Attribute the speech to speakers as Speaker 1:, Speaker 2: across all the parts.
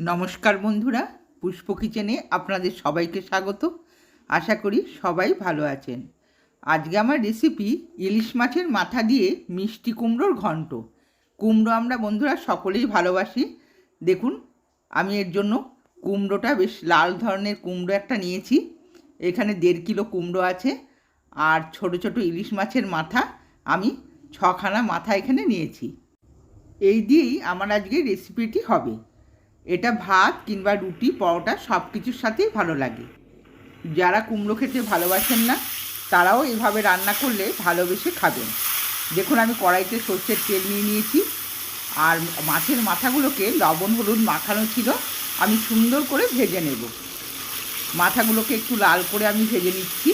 Speaker 1: নমস্কার বন্ধুরা, পুষ্প কিচেনে আপনাদের সবাইকে স্বাগত। আশা করি সবাই ভালো আছেন। আজকে আমার রেসিপি ইলিশ মাছের মাথা দিয়ে মিষ্টি কুমড়োর ঘন্ট। কুমড়ো আমরা বন্ধুরা সকলেই ভালোবাসি। দেখুন, আমি এর জন্য কুমড়োটা বেশ লাল ধরনের কুমড়ো একটা নিয়েছি। এখানে দেড় কিলো কুমড়ো আছে আর ছোট ছোট ইলিশ মাছের মাথা আমি ছখানা মাথা এখানে নিয়েছি। এই দিয়েই আমার আজকে রেসিপিটি হবে। এটা ভাত কিংবা রুটি, পরোটা সব কিছুর সাথেই ভালো লাগে। যারা কুমড়ো খেতে ভালোবাসেন না, তারাও এভাবে রান্না করলে ভালোবেসে খাবেন। দেখুন, আমি কড়াইতে সর্ষের তেল নিয়ে নিয়েছি। আর মাছের মাথাগুলোকে লবণ, হলুদ মাখানো ছিল, আমি সুন্দর করে ভেজে নেব। মাথাগুলোকে একটু লাল করে আমি ভেজে নিচ্ছি।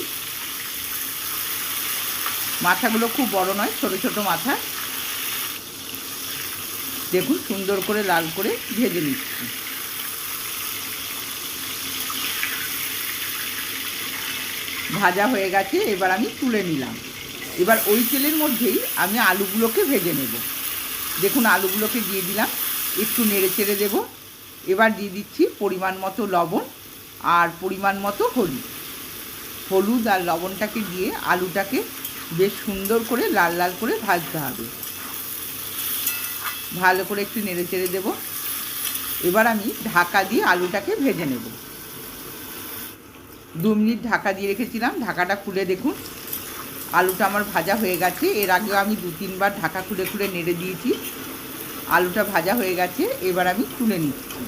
Speaker 1: মাথাগুলো খুব বড় নয়, ছোট ছোট মাথা। দেখুন, সুন্দর করে লাল করে ভেজে নিচ্ছি। ভাজা হয়ে গেছে, এবার আমি তুলে নিলাম। এবার ওই তেলের মধ্যেই আমি আলুগুলোকে ভেজে নেব। দেখুন, আলুগুলোকে দিয়ে দিলাম, একটু নেড়ে চেড়ে দেবো। এবার দিয়ে দিচ্ছি পরিমাণ মতো লবণ আর পরিমাণ মতো হলুদ। হলুদ আর লবণটাকে দিয়ে আলুটাকে বেশ সুন্দর করে লাল লাল করে ভাজতে হবে। ভালো করে একটু নেড়ে চেড়ে দেবো। এবার আমি ঢাকা দিয়ে আলুটাকে ভেজে নেব। দু মিনিট ঢাকা দিয়ে রেখেছিলাম, ঢাকাটা খুলে দেখুন। আলুটা আমার ভাজা হয়ে গেছে, এর আগেও আমি দু তিনবার ঢাকা খুলে খুলে নেড়ে দিয়েছি। আলুটা ভাজা হয়ে গেছে, এবার আমি তুলে নিচ্ছি।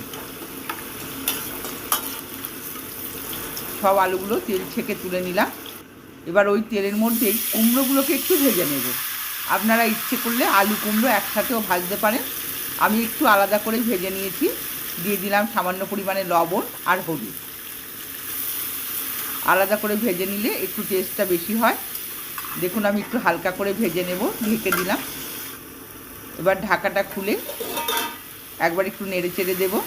Speaker 1: সব আলুগুলো তেল ছেঁকে তুলে নিলাম। এবার ওই তেলের মধ্যেই কুমড়োগুলোকে একটু ভেজে নেব। আপনারা ইচ্ছে করলে আলু কুমড়ো একসাথেও ভাজতে পারেন। আমি একটু আলাদা করে ভেজে নিয়েছি। দিয়ে দিলাম সামান্য পরিমাণে লবণ আর হলুদ। আলাদা করে ভেজে নিলে একটু টেস্টটা বেশি হয়। দেখুন, আমি একটু হালকা করে ভেজে নেব, ঢেকে দিলাম। এবার ঢাকাটা খুলে একবার একটু নেড়ে চেড়ে দেবো।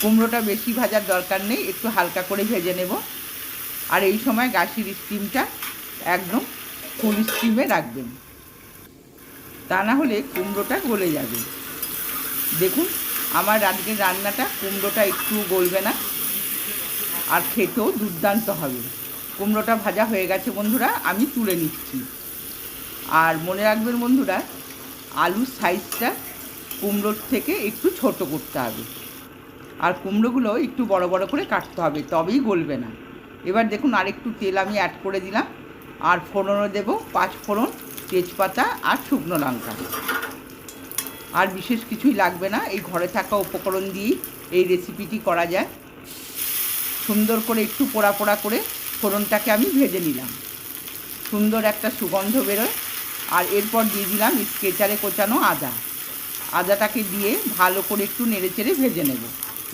Speaker 1: কুমড়োটা বেশি ভাজার দরকার নেই, একটু হালকা করে ভেজে নেব। আর এই সময় গাছের স্টিমটা একদম ফুল স্টিমে রাখবেন। তা না হলে কুমড়োটা গলে যাবে। দেখুন, আমার আজকের রান্নাটা কুমড়োটা একটু গলবে না, আর খেতেও দুর্দান্ত হবে। কুমড়োটা ভাজা হয়ে গেছে বন্ধুরা, আমি তুলে নিচ্ছি। আর মনে রাখবেন বন্ধুরা, আলুর সাইজটা কুমড়োর থেকে একটু ছোট করতে হবে। আর কুমড়োগুলো একটু বড় বড় করে কাটতে হবে, তবেই গলবে না। এবার দেখুন, আরেকটু তেল আমি অ্যাড করে দিলাম। আর ফোড়নও দেবো পাঁচ ফোড়ন, তেজপাতা আর শুকনো লঙ্কা। আর বিশেষ কিছুই লাগবে না, এই ঘরে থাকা উপকরণ দিয়েই এই রেসিপিটি করা যায়। সুন্দর করে একটু পোড়া পোড়া করে ফোড়নটাকে আমি ভেজে নিলাম। সুন্দর একটা সুগন্ধ বেরোয়। আর এরপর দিয়ে দিলাম স্কেচারে কোচানো আদা। আদাটাকে দিয়ে ভালো করে একটু নেড়ে চেড়ে ভেজে নেব।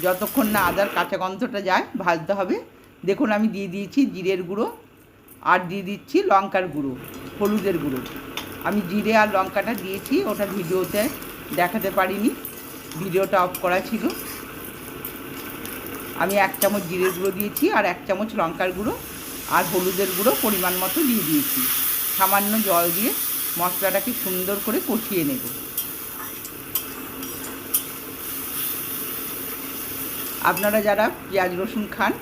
Speaker 1: যতক্ষণ না আদার কাঁচা গন্ধটা যায়, ভাজতে হবে। দেখুন, আমি দিয়ে দিয়েছি জিরের গুঁড়ো আর দিয়ে দিচ্ছি লঙ্কার গুঁড়ো, হলুদের গুঁড়ো। আমি জিরে আর লঙ্কাটা দিয়েছি, ওটা ভিডিওতে দেখাতে পারিনি, ভিডিওটা অফ করা ছিল। আমি এক চামচ জিরের গুঁড়ো দিয়েছি আর এক চামচ লঙ্কার গুঁড়ো আর হলুদের গুঁড়ো পরিমাণ মতো দিয়ে দিয়েছি। সামান্য জল দিয়ে মশলাটাকে সুন্দর করে কষিয়ে নেব। আপনারা যারা পেঁয়াজ রসুন খান,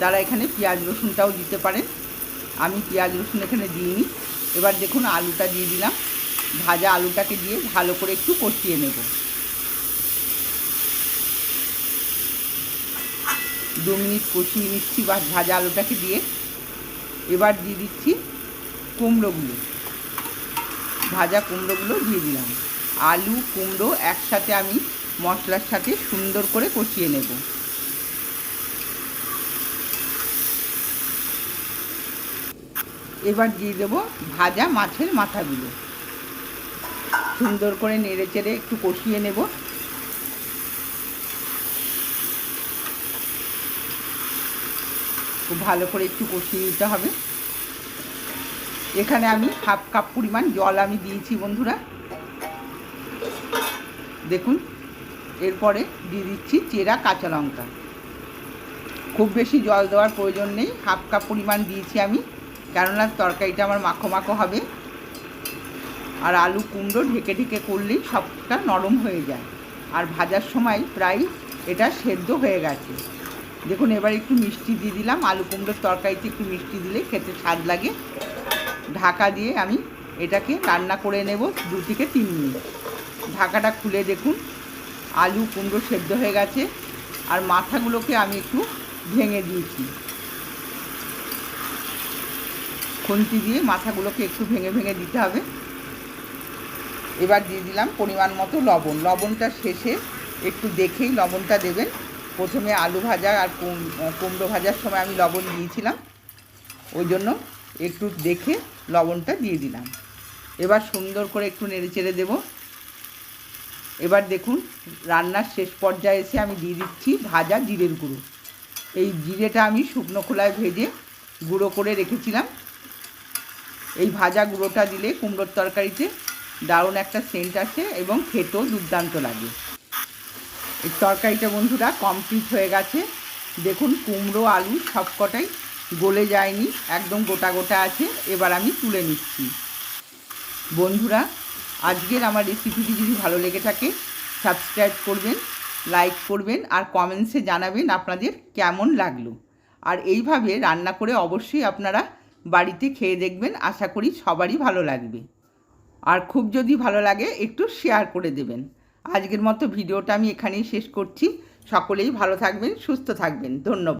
Speaker 1: তারা এখানে পেঁয়াজ রসুনটাও দিতে পারেন। আমি পেঁয়াজ রসুন এখানে দিইনি। এবার দেখুন আলুটা দিয়ে দিলাম। ভাজা আলুটাকে দিয়ে ভালো করে একটু কষিয়ে নেব। দু মিনিট কষিয়ে নিচ্ছি বা ভাজা আলুটাকে দিয়ে। এবার দিয়ে দিচ্ছি কুমড়োগুলো। ভাজা কুমড়োগুলো দিয়ে দিলাম। আলু, কুমড়ো একসাথে আমি মশলার সাথে সুন্দর করে কষিয়ে নেব। এবার দিয়ে দেবো ভাজা মাছের মাথাগুলো। সুন্দর করে নেড়ে চেড়ে একটু কষিয়ে নেব। খুব ভালো করে একটু কষিয়ে দিতে হবে। এখানে আমি হাফ কাপ পরিমাণ জল আমি দিয়েছি বন্ধুরা। দেখুন, এরপরে দিয়ে দিচ্ছি চেরা কাঁচা লঙ্কা। খুব বেশি জল দেওয়ার প্রয়োজন নেই, হাফ কাপ পরিমাণ দিয়েছি আমি। কেননা তরকারিটা আমার মাখো মাখো হবে। আর আলু কুমড়ো ঢেকে ঢেকে করলেই সবটা নরম হয়ে যায়। আর ভাজার সময় প্রায় এটা সেদ্ধ হয়ে গেছে। দেখুন, এবার একটু মিষ্টি দিয়ে দিলাম। আলু কুমড়োর তরকারিতে একটু মিষ্টি দিলে খেতে স্বাদ লাগে। ঢাকা দিয়ে আমি এটাকে রান্না করে নেব দু থেকে তিন মিনিট। ঢাকাটা খুলে দেখুন, আলু কুমড়ো সেদ্ধ হয়ে গেছে। আর মাথাগুলোকে আমি একটু ভেঙে দিয়েছি। খুন্তি দিয়ে মাথাগুলোকে একটু ভেঙে ভেঙে দিতে হবে। এবার দিয়ে দিলাম পরিমাণ মতো লবণ। লবণটা শেষে একটু দেখেই লবণটা দেবেন। প্রথমে আলু ভাজা আর কুমড়ো ভাজার সময় আমি লবণ দিয়েছিলাম। ওই জন্য একটু দেখে লবণটা দিয়ে দিলাম। এবার সুন্দর করে একটু নেড়ে চেড়ে দেবো। এবার দেখুন রান্নার শেষ পর্যায়ে এসে আমি দিয়ে দিচ্ছি ভাজা জিরের গুঁড়ো। এই জিরেটা আমি শুকনো খোলায় ভেজে গুঁড়ো করে রেখেছিলাম। এই ভাজা গুঁড়োটা দিলে কুমড়োর তরকারিতে দারুণ একটা সেন্ট আসে এবং খেতেও দুর্দান্ত লাগে। এই তরকারিটা বন্ধুরা কমপ্লিট হয়ে গেছে। দেখুন কুমড়ো, আলু সবকটাই গলে যায়নি, একদম গোটা গোটা আছে। এবার আমি তুলে নিচ্ছি। বন্ধুরা, আজকের আমার রেসিপিটি যদি ভালো লেগে থাকে সাবস্ক্রাইব করবেন লাইক করবেন আর কমেন্টসে জানাবেন আপনাদের কেমন লাগল। আর এইভাবে রান্না করে অবশ্যই আপনারা বাড়িতে খেয়ে দেখবেন, আশা করি সবারই ভালো লাগবে। আর খুব যদি ভালো লাগে, একটু শেয়ার করে দেবেন। আজকের মতো ভিডিওটা আমি এখানেই শেষ করছি। সকলেই ভালো থাকবেন, সুস্থ থাকবেন। ধন্যবাদ।